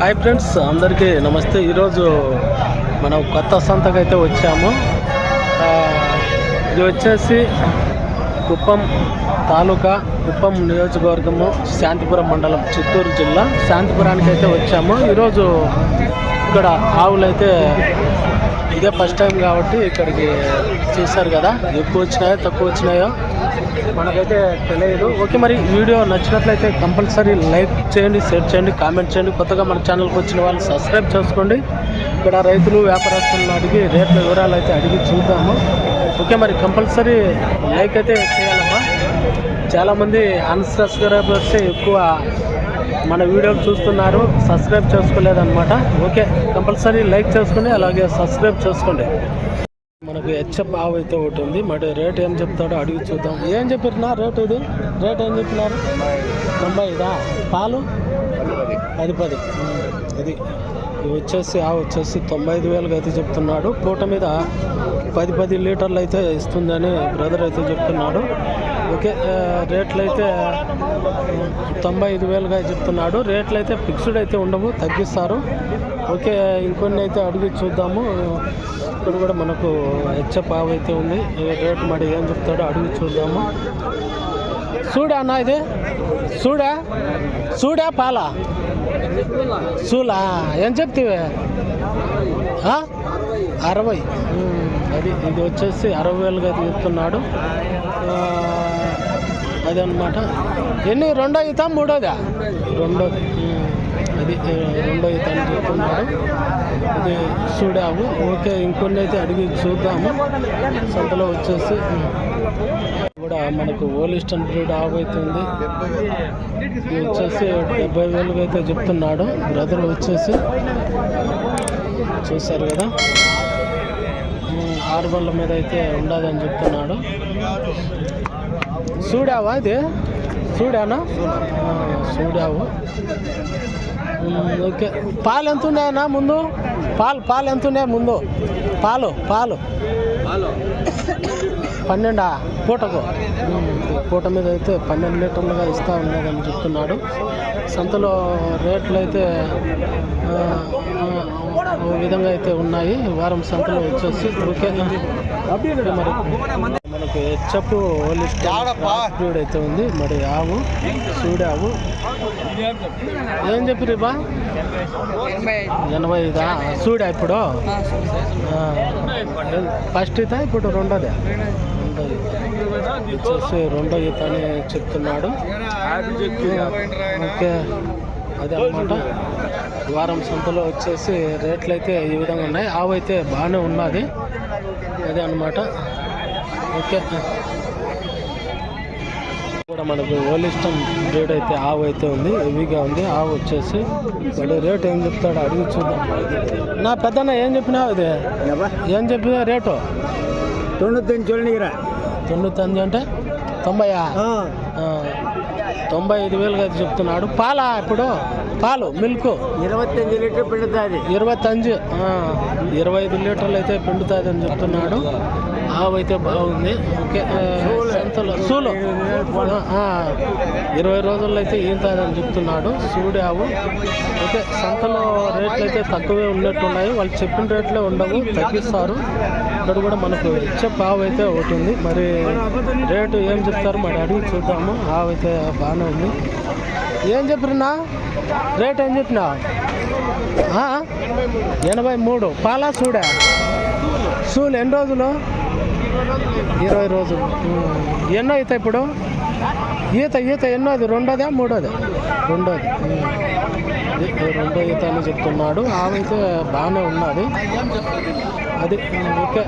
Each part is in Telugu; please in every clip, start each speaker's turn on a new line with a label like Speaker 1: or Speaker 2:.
Speaker 1: హాయ్ ఫ్రెండ్స్ అందరికీ నమస్తే. ఈరోజు మనం కొత్త సంతకు అయితే వచ్చాము ఇది వచ్చేసి కుప్పం తాలూకా కుప్పం నియోజకవర్గము శాంతిపురం మండలం చిత్తూరు జిల్లా. శాంతిపురానికి అయితే వచ్చాము. ఈరోజు ఇక్కడ ఆవులు అయితే ఇదే ఫస్ట్ టైం కాబట్టి ఇక్కడికి చూశారు కదా. ఎక్కువ వచ్చినాయో తక్కువ వచ్చినాయో? మనకైతే తెలియదు. ఓకే మరి వీడియో నచ్చినట్లయితే కంపల్సరీ లైక్ చేయండి షేర్ చేయండి కామెంట్ చేయండి. కొత్తగా మన ఛానల్కి వచ్చిన వాళ్ళు సబ్స్క్రైబ్ చేసుకోండి. ఇక్కడ రైతులు వ్యాపారస్తులను అడిగి రేట్ల వివరాలు అయితే అడిగి చూద్దాము. ఓకే మరి కంపల్సరీ లైక్ అయితే చేయాలమ్మా. చాలామంది అన్సబ్స్క్రైబర్స్ ఎక్కువ మన వీడియో చూస్తున్నారు సబ్స్క్రైబ్ చేసుకోలేదన్నమాట. ఓకే కంపల్సరీ లైక్ చేసుకుని అలాగే సబ్స్క్రైబ్ చేసుకోండి. మనకు హెచ్ఎఫ్ ఆవు అయితే ఒకటి ఉంది. మరి రేట్ ఏం చెప్తాడో అడిగి చూద్దాం. ఏం చెప్పినా రేట్ ఇది? రేట్ ఏం చెప్పినారు? తొంభై ఐదా పాలు? పది పది ఇది. ఇది వచ్చేసి ఆవు వచ్చేసి తొంభై ఐదు వేలకు అయితే చెప్తున్నాడు. పూట మీద పది పది లీటర్లు అయితే ఇస్తుందని బ్రదర్ అయితే చెప్తున్నాడు. ఓకే రేట్లు అయితే తొంభై ఐదు వేలుగా చెప్తున్నాడు. రేట్లు అయితే ఫిక్స్డ్ అయితే ఉండవు తగ్గిస్తారు. ఓకే ఇంకొన్ని అయితే అడిగి చూద్దాము. ఇక్కడ కూడా మనకు హెచ్ఎఫ్ ఆవు అయితే ఉంది. రేట్ మరి ఏం చెప్తాడో అడిగి చూద్దాము. చూడా అన్న ఇది? చూడా చూడా పాల? చూలా ఏం చెప్తివే? ఆ? అరవై. అది ఇది వచ్చేసి అరవై వేలుగా చెప్తున్నాడు ఆ, ఎన్ని? రెండో ఈత మూడోదా? రెండోది అది రెండో ఈత అని చెప్తున్నాడు ఇది చూడాము. ఓకే ఇంకొన్ని అయితే అడిగి చూద్దాము. సంతలో వచ్చేసి కూడా మనకు ఓలిస్టన్ బ్రీడ్ ఆగైతుంది. ఇది వచ్చేసి డెబ్బై వేలుగా అయితే చెప్తున్నాడు. బ్రదర్ వచ్చేసి చూశారు కదా? ఆరు బండ్ల మీద అయితే ఉండదని చెప్తున్నాడు. చూడావా ఇది? చూడానా చూడావు ఓకే. పాలు ఎంత ఉన్నాయన్నా ముందు? పాలు పాలు ఎంత ఉన్నాయి ముందు? పాలు పాలు. పన్నెండా? పూటకు. పూట మీద అయితే పన్నెండు లీటర్లుగా ఇస్తూ ఉన్నదని చెప్తున్నాడు. సంతలో రేట్లు అయితే విధంగా అయితే ఉన్నాయి. వారం సంతలో వచ్చేసి ఓకే ఓకే మరి మనకు హెచ్చప్ అయితే ఉంది. మరి ఆవు సూడావు. ఏం చెప్పి బా? ఎనభై ఐదా? సూడా ఇప్పుడు? ఆ, ఫస్ట్ ఈత ఇప్పుడు రెండోదే? రెండో ఈత వచ్చేసి రెండో ఈత అని చెప్తున్నాడు. ఓకే. అదే అనమాట వారం సంతలో వచ్చేసి రేట్లు అయితే ఈ విధంగా ఉన్నాయి. ఆవు అయితే బాగానే ఉన్నది. అదే అనమాట ఓకే. కూడా మనకు ఓలిస్టన్ రేట్ అయితే ఆవు అయితే ఉంది. హెవీగా ఉంది. ఆవు వచ్చేసి మళ్ళీ రేట్ ఏం చెప్తాడు అడిగి చూద్దాం. నా పెద్దన్న ఏం చెప్పినావు ఇది? ఏం చెప్పినా రేటు?
Speaker 2: తొంభై చూడనిరా
Speaker 1: తొమ్మిది అంటే తొంభై తొంభై ఐదు వేలుగా చెప్తున్నాడు. పాలా ఇప్పుడు? పాలు మిల్క్
Speaker 2: இருபத்தஞ்சு லிட்டர் பிடித்தாது
Speaker 1: ఇరవై తంజు ఇరవై ఐదు లీటర్లు అయితే పిండుతుంది అని చెప్తున్నాడు ఆవు అయితే బాగుంది ఓకే ఆ, సంతలో సూలు ఆ, ఇరవై రోజుల్లో అయితే ఈంతుంది అని చెప్తున్నాడు సూడి ఆవు ఓకే సంతలో రేట్లు అయితే తక్కువే ఉన్నట్టున్నాయి వాళ్ళు చెప్పిన రేట్లే ఉండవు తగ్గిస్తారు ఇక్కడ కూడా మనకు ఇచ్చే ఆవు అయితే ఒకటి ఉంది మరి రేటు ఏం చెప్తారు మరి అడిగి చూద్దాము ఆవు అయితే బాగానే ఉంది ఏం చెప్పినా? రేట్ ఏం చెప్పినా? ఎనభై మూడు. పాలా చూడా సూలు ఎన్ని రోజులు? ఇరవై రోజులు. ఎన్నో ఈత ఇప్పుడు? ఈత ఈత ఎన్నోది? రెండోదా మూడోదా? రెండోది. రెండో ఈత అని చెప్తున్నాడు. ఆమె బాగానే ఉన్నది. అది ఓకే.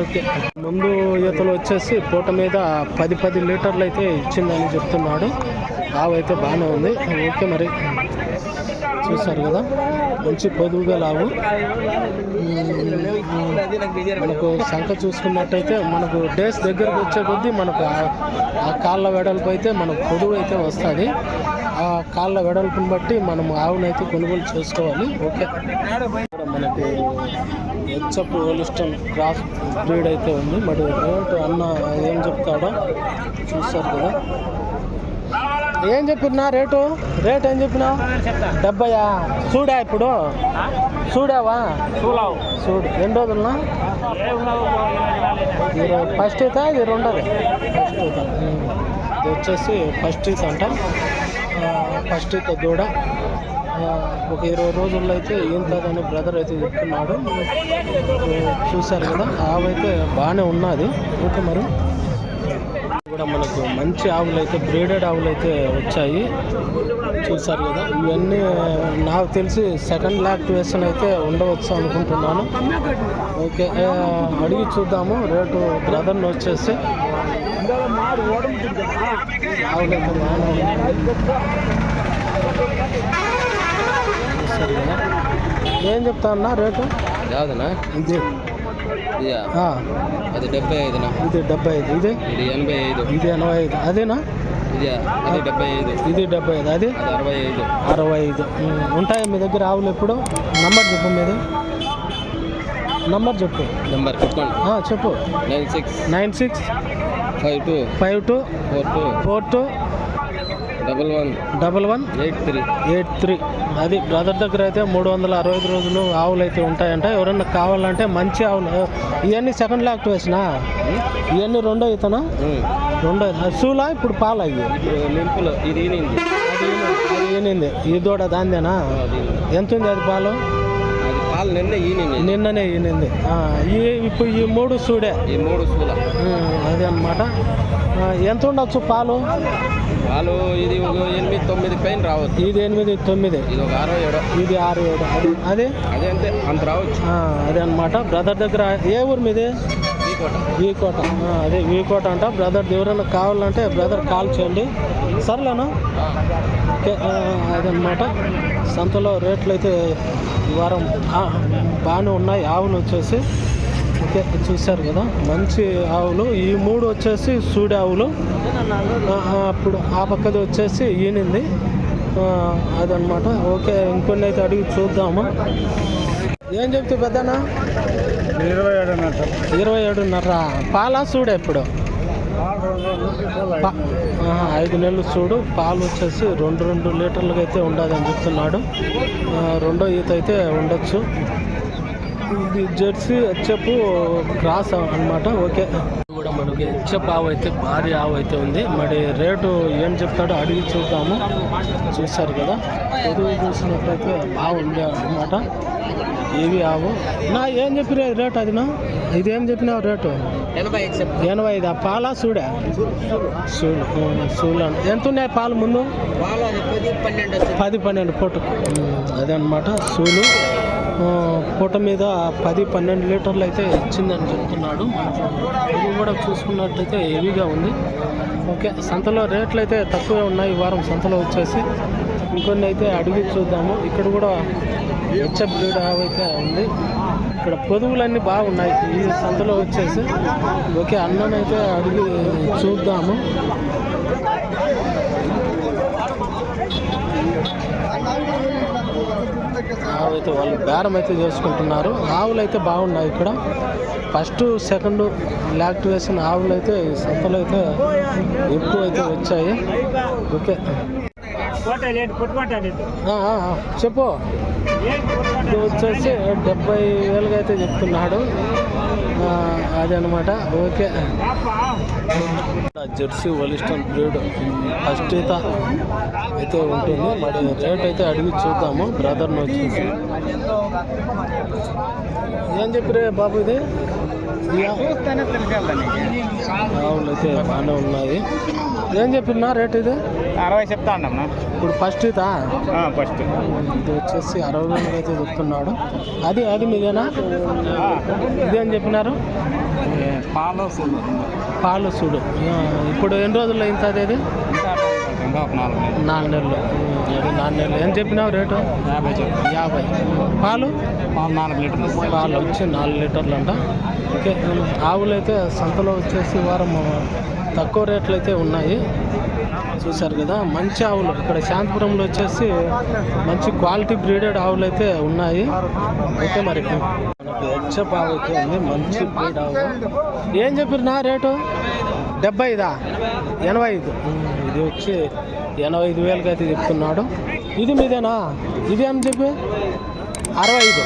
Speaker 1: ఓకే. ముందు ఈతలు వచ్చేసి పూట మీద పది పది లీటర్లు అయితే ఇచ్చిందని చెప్తున్నాడు. ఆవు అయితే బాగానే ఉంది. ఓకే మరి. చూసారు కదా? మంచి పొదువుగా లావు మనకు సంఖ చూసుకున్నట్టయితే మనకు డేస్ దగ్గరకు వచ్చే కొద్దీ మనకు ఆ- కాళ్ళ వెడల్పు అయితే మనకు పొదువు అయితే వస్తుంది. ఆ కాళ్ళ వెడల్పుని బట్టి మనం ఆవునైతే కొనుగోలు చేసుకోవాలి. ఓకే. ఇక్కడ మనకు హెచ్ఎఫ్ హోలిస్టన్ క్రాస్ బ్రీడ్ అయితే ఉంది. మరి రేటు అన్న ఏం చెప్తాడో చూస్తారు కదా. ఏం చెప్పినా రేటు? రేట్ ఏం చెప్పినా? డెబ్బయా? చూడా ఇప్పుడు? చూడావా చూడు ఎన్ని రోజులనా ఇరవై ఫస్ట్ ఈత ఇది రెండోది. ఫస్ట్. ఇది వచ్చేసి ఫస్ట్ ఈత అంట. ఫస్ట్ ఈత దూడ. ఒక ఇరవై రోజుల్లో అయితే ఈంతదని బ్రదర్ అయితే చెప్తున్నాడు. చూశారు కదా ఆవు అయితే బాగానే ఉన్నది. ఓకే మరి. కూడా మనకు మంచి ఆవులు అయితే బ్రీడెడ్ ఆవులు అయితే వచ్చాయి. చూసారు కదా ఇవన్నీ నాకు తెలిసి సెకండ్ లాక్టివేషన్ అయితే ఉండవచ్చు అనుకుంటున్నాను. ఓకే అడిగి చూద్దాము రేటు బ్రదర్ని వచ్చేసి. ఆవులు అయితే చేశారు కదా. ఏం చెప్తా అన్నా రేటు?
Speaker 3: యావదనా
Speaker 1: ఇది.
Speaker 3: అది డెబ్బై ఐదునా
Speaker 1: ఇది డెబ్బై ఐదు ఇది?
Speaker 3: ఇది ఎనభై ఐదు
Speaker 1: ఇది ఎనభై ఐదు అదేనా?
Speaker 3: ఇది అది డెబ్బై ఐదు
Speaker 1: ఇది డెబ్బై ఐదు అది
Speaker 3: అరవై ఐదు
Speaker 1: అరవై ఐదు ఉంటాయా మీ దగ్గర ఆవులు ఎప్పుడు? నంబర్ చెప్పు మీది. నంబర్ చెప్పు.
Speaker 3: నెంబర్
Speaker 1: చెప్పండి. చెప్పు.
Speaker 3: Nine six.
Speaker 1: Nine six.
Speaker 3: Five two.
Speaker 1: Five two.
Speaker 3: Four two.
Speaker 1: Four two.
Speaker 3: Double one.
Speaker 1: Double one.
Speaker 3: Eight three.
Speaker 1: Eight three. అది బ్రదర్ దగ్గర అయితే మూడు వందల అరవై ఐదు రోజులు ఆవులు అయితే ఉంటాయంట. ఎవరన్నా కావాలంటే మంచి ఆవులు ఇవన్నీ సెకండ్ లాక్ట్ వేసిన? ఇవన్నీ రెండో ఇతనా? రెండో సూలా? ఇప్పుడు పాలు అయ్యి
Speaker 3: నింపులు
Speaker 1: ఇది ఈనింది. అది ఈనింది. ఈ దూడ దాందేనా? ఎంత ఉంది అది పాలు? నిన్ననే ఈనింది ఈ ఇప్పుడు ఈ మూడు సూడే.
Speaker 3: ఈ మూడు
Speaker 1: సూడ అదే అనమాట ఎంత ఉండొచ్చు పాలు?
Speaker 3: పాలు ఇది ఒక ఎనిమిది తొమ్మిది పైన రావచ్చు.
Speaker 1: ఇది ఎనిమిది తొమ్మిది.
Speaker 3: ఇది ఒక ఆరో ఏడు.
Speaker 1: ఇది ఆరు ఏడు. అది అదే?
Speaker 3: అదే అంతే అంత రావచ్చు.
Speaker 1: అదే అనమాట బ్రదర్ దగ్గర ఏ ఊరు మీది?
Speaker 3: కోట.
Speaker 1: అదే ఈ కోట అంట. బ్రదర్ ఎవరైనా కావాలంటే బ్రదర్ కాల్ చేయండి. సర్లేనా అదనమాట సంతలో రేట్లు అయితే ఈ వారం బాగానే ఉన్నాయి. ఆవులు వచ్చేసి ఓకే చూశారు కదా మంచి ఆవులు. ఈ మూడు వచ్చేసి సూడి ఆవులు. అప్పుడు ఆ పక్కది వచ్చేసి ఈనింది. అదనమాట ఓకే ఇంకొన్ని అయితే అడిగి చూద్దాము. ఏం చెప్తే పెద్దనా
Speaker 2: ఇరవై ఏడు అన్నట్టు
Speaker 1: ఇరవై ఏడున్నర. పాలా చూడు ఇప్పుడు? ఐదు నెలలు చూడు పాలు వచ్చేసి రెండు రెండు లీటర్లుగా అయితే ఉండదు అని చెప్తున్నాడు రెండో ఈత అయితే ఉండొచ్చు. ఇది జెర్సీ హెచ్ఎఫ్ క్రాస్ అన్నమాట ఓకే. కూడా మనకి హెచ్ఎఫ్ ఆవు అయితే భారీ ఆవు అయితే ఉంది. మరి రేటు ఏం చెప్తాడో అడిగి చూద్దాము. చూశారు కదా ఎదురు చూసినట్లయితే బాగుంది అన్నమాట. ఏవి ఆవు? నా ఏం చెప్పిన రేట్ అది నా? ఇదేం చెప్పినావు రేటు?
Speaker 3: ఎనభై ఐదు
Speaker 1: ఐదు? పాలా సూడా? అంట. ఎంత ఉన్నాయి పాలు ముందు?
Speaker 3: పాలు పది పన్నెండు
Speaker 1: పూట అదే అనమాట సూలు పూట మీద పది పన్నెండు లీటర్లు అయితే ఇచ్చిందని చెప్తున్నాడు. ఇది కూడా చూసుకున్నట్లయితే హెవీగా ఉంది. ఓకే సంతలో రేట్లు అయితే తక్కువే ఉన్నాయి. ఈ వారం సంతలో వచ్చేసి ఇంకొన్ని అయితే అడిగి చూద్దాము. ఇక్కడ కూడా హెచ్ఎఫ్ బ్రీడ్ అయితే ఉంది. ఇక్కడ పొదువులన్నీ బాగున్నాయి. ఈ సంతలో వచ్చేసి ఓకే అన్ననైతే అడిగి చూద్దాము. ఆవు అయితే వాళ్ళు బేరం అయితే చేసుకుంటున్నారు. ఆవులు అయితే బాగున్నాయి ఇక్కడ. ఫస్ట్ సెకండ్ లాక్టివేషన్ ఆవులు అయితే సంతలో అయితే ఎక్కువ అయితే వచ్చాయి. ఓకే. చెప్పు. ఇది వచ్చేసి డెబ్బై వేలుగా అయితే చెప్తున్నాడు. ఆ, అదే అనమాట okay. Jersey Holstein breed first అయితే ఉంటుంది. మరి రేట్ అయితే అడిగి చూద్దాము. బ్రదర్ని వచ్చేసి ఏం చెప్పిరే బాబు ఇది? ఆవులు అయితే బాగానే ఉన్నాయి. ఏం చెప్పినా రేట్ ఇది?
Speaker 2: అరవై చెప్తా అన్నా
Speaker 1: ఇప్పుడు ఫస్ట్
Speaker 2: ఫస్ట్
Speaker 1: ఇది వచ్చేసి అరవై వేలు అయితే చెప్తున్నాడు. అది అది మీదేనా? ఇదేం చెప్పినారు?
Speaker 2: పాలు
Speaker 1: పాలు చూడు ఆ, ఇప్పుడు ఎన్ని రోజుల్లో ఇంత అది
Speaker 2: నాలుగు నెలలు.
Speaker 1: నాలుగు నెలలు. ఏం చెప్పినావు రేటు?
Speaker 2: యాభై
Speaker 1: యాభై. పాలు?
Speaker 2: పాలు నాలుగు లీటర్లు.
Speaker 1: పాలు వచ్చి నాలుగు లీటర్లు అంట. ఓకే ఆవులు అయితే సంతలో వచ్చేసి వారం తక్కువ రేట్లు అయితే ఉన్నాయి. చూశారు కదా మంచి ఆవులు. ఇక్కడ శాంతిపురంలో వచ్చేసి మంచి క్వాలిటీ బ్రీడెడ్ ఆవులు అయితే ఉన్నాయి. ఓకే మరి మనకు హెచ్ఎఫ్ ఆవు అయితే ఉంది మంచి బ్రీడ్ ఆవు. ఏం చెప్పిరు నా రేటు? డెబ్బై ఐదా ఎనభై ఐదు ఇది వచ్చి ఎనభై ఐదు వేలకి అయితే చెప్తున్నాడు. ఇది మీదేనా? ఇది ఏం చెప్పి? అరవై ఐదు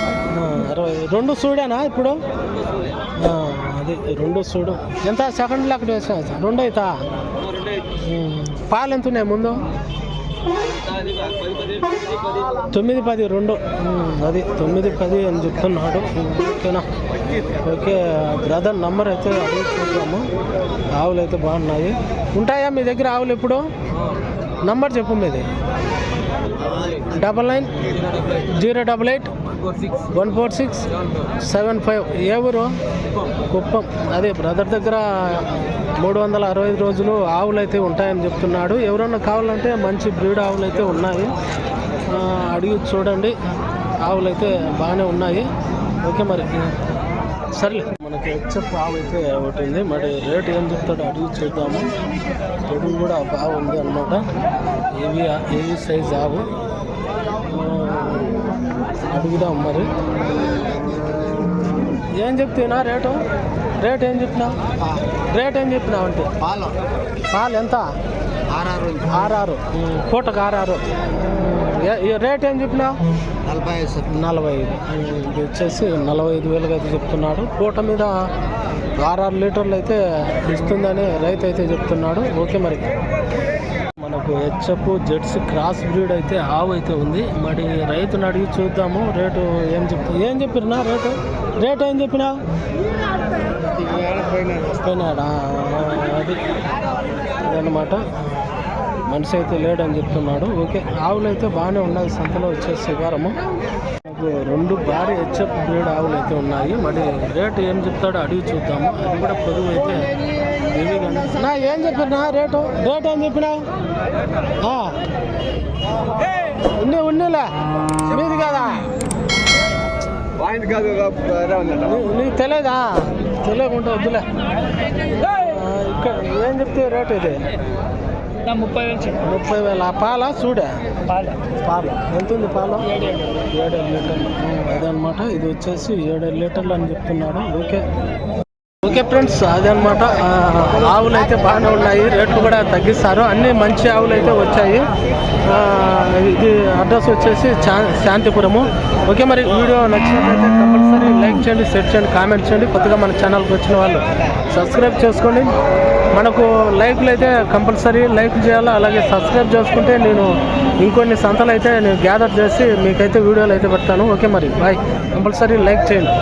Speaker 1: అరవై. రెండు సూడేనా ఇప్పుడు? అది రెండు సూడు. ఎంత? సెకండ్ లెక్క వేసా రెండు అవుతా పాలు ఎంత ఉన్నాయి ముందు? తొమ్మిది పది రెండు. అది తొమ్మిది పది అని చెప్తున్నాడు. ఓకేనా? ఓకే బ్రదర్ నంబర్ అయితే అడిగి చూద్దాము. ఆవులు అయితే బాగున్నాయి. ఉంటాయా మీ దగ్గర ఆవులు ఎప్పుడు? నంబర్ చెప్పు మీది. Double nine zero double eight. One four six seven five ఏ ఊరు కుప్పం. అదే బ్రదర్ దగ్గర మూడు వందల అరవై ఐదు రోజులు ఆవులు అయితే ఉంటాయని చెప్తున్నాడు. ఎవరన్నా కావాలంటే మంచి బ్రీడ్ ఆవులు అయితే ఉన్నాయి అడిగి చూడండి. ఆవులు అయితే బాగానే ఉన్నాయి. ఓకే మరి. సర్లే. మనకి హెచ్ఎఫ్ ఆవు అయితే ఒకటి ఉంది. మరి రేట్ ఏం చెప్తాడో అడిగి చూద్దాము. పొడుగు కూడా బాగుంది అనమాట ఏవి ఏవి సైజ్ ఆవు? అడుగుదాం మరి. ఏం చెప్తున్నా రేటు? రేట్ ఏం చెప్పినావు రేట్ ఏం చెప్పినావు అంటే?
Speaker 2: పాలు.
Speaker 1: పాలు ఎంత?
Speaker 2: ఆర్ఆర్
Speaker 1: ఆర్ఆరు పూటకు ఆర్ఆరు రేట్ ఏం చెప్పినావు
Speaker 2: నలభై ఐదు
Speaker 1: నలభై ఐదు. ఇది వచ్చేసి నలభై ఐదు వేలుగా అయితే చెప్తున్నాడు. పూట మీద ఆర్ఆరు లీటర్లు అయితే ఇస్తుందని రైతు అయితే చెప్తున్నాడు. ఓకే మరి. ఒక హెచ్ఎఫ్ జెడ్స్ క్రాస్ బ్రీడ్ అయితే ఆవు అయితే ఉంది. మరి రైతుని అడిగి చూద్దాము రేటు ఏం చెప్తా ఏం చెప్పినా రేటు? రేట్ ఏం చెప్పినా? పోయినాడా అది అదనమాట మనిషి అయితే లేడని చెప్తున్నాడు. ఓకే ఆవులు అయితే బాగానే ఉన్నాయి సంతలో వచ్చే శివారము నాకు రెండు భారీ హెచ్ఎఫ్ బ్రీడ్ ఆవులు అయితే ఉన్నాయి. మరి రేటు ఏం చెప్తాడో అడిగి చూద్దాము. అది కూడా పొదువు అయితే ఏమీ నా ఏం చెప్పినా? రేటు? రేట్ ఏం చెప్పినావు ఆ. ఉన్ని ఉన్నిలే. మీది కదా. నీకు తెలియదా తెలియకుండా వద్దులే. ఇక్కడ ఏం చెప్తే రేట్ ఇది?
Speaker 2: ముప్పై వేలు
Speaker 1: ముప్పై వేల? పాల? చూడే
Speaker 2: పాలు.
Speaker 1: పాలు. ఎంత ఉంది పాలు? ఏడు లీటర్లు. అదనమాట ఇది వచ్చేసి ఏడు లీటర్లు అని చెప్తున్నాడు. ఓకే. ఓకే ఫ్రెండ్స్ అదనమాట ఆవులు అయితే బాగానే ఉన్నాయి. రేట్లు కూడా తగ్గిస్తారు. అన్ని మంచి ఆవులు అయితే వచ్చాయి ఇది అడ్రస్ వచ్చేసి శాంతిపురము. ఓకే మరి వీడియో నచ్చినట్లయితే కంపల్సరీ లైక్ చేయండి షేర్ చేయండి కామెంట్ చేయండి. కొత్తగా మన ఛానల్కి వచ్చిన వాళ్ళు సబ్స్క్రైబ్ చేసుకోండి. మనకు లైక్లు అయితే కంపల్సరీ లైక్ చేయాలి. అలాగే సబ్స్క్రైబ్ చేసుకుంటే నేను ఇంకొన్ని సంతలు అయితే నేను గ్యాదర్ చేసి మీకైతే వీడియోలు అయితే పెడతాను. ఓకే మరి బాయ్. కంపల్సరీ లైక్ చేయండి.